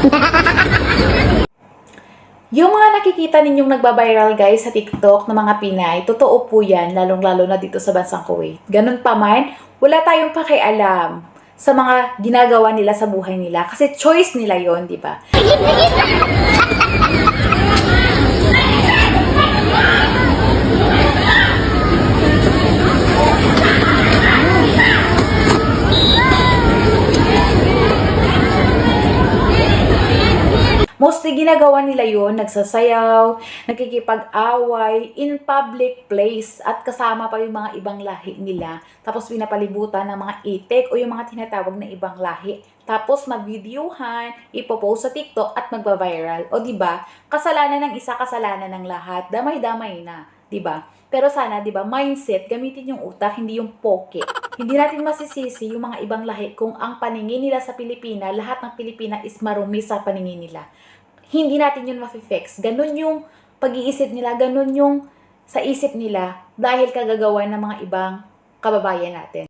Yung mga nakikita ninyong nagbabiral guys sa TikTok ng mga Pinay, totoo po yan, lalong-lalo na dito sa bansang Kuwait. Ganun pa man, wala tayong pakialam sa mga ginagawa nila sa buhay nila. Kasi choice nila yon di ba? Mostly ginagawa nila yon nagsasayaw, nakikipag-away in public place at kasama pa yung mga ibang lahi nila. Tapos pinapalibutan ng mga itik o yung mga tinatawag na ibang lahi. Tapos mag-videohan, ipopost sa TikTok at magba-viral. O ba? Kasalanan ng isa, kasalanan ng lahat. Damay-damay na, di ba? Pero sana, di ba, mindset, gamitin yung utak, hindi yung poke. Hindi natin masisisi yung mga ibang lahi kung ang paningin nila sa Pilipina, lahat ng Pilipina is marumi sa paningin nila hindi natin yun mafi-fix. Ganun yung pag-iisip nila, ganun yung sa isip nila dahil kagagawa ng mga ibang kababayan natin.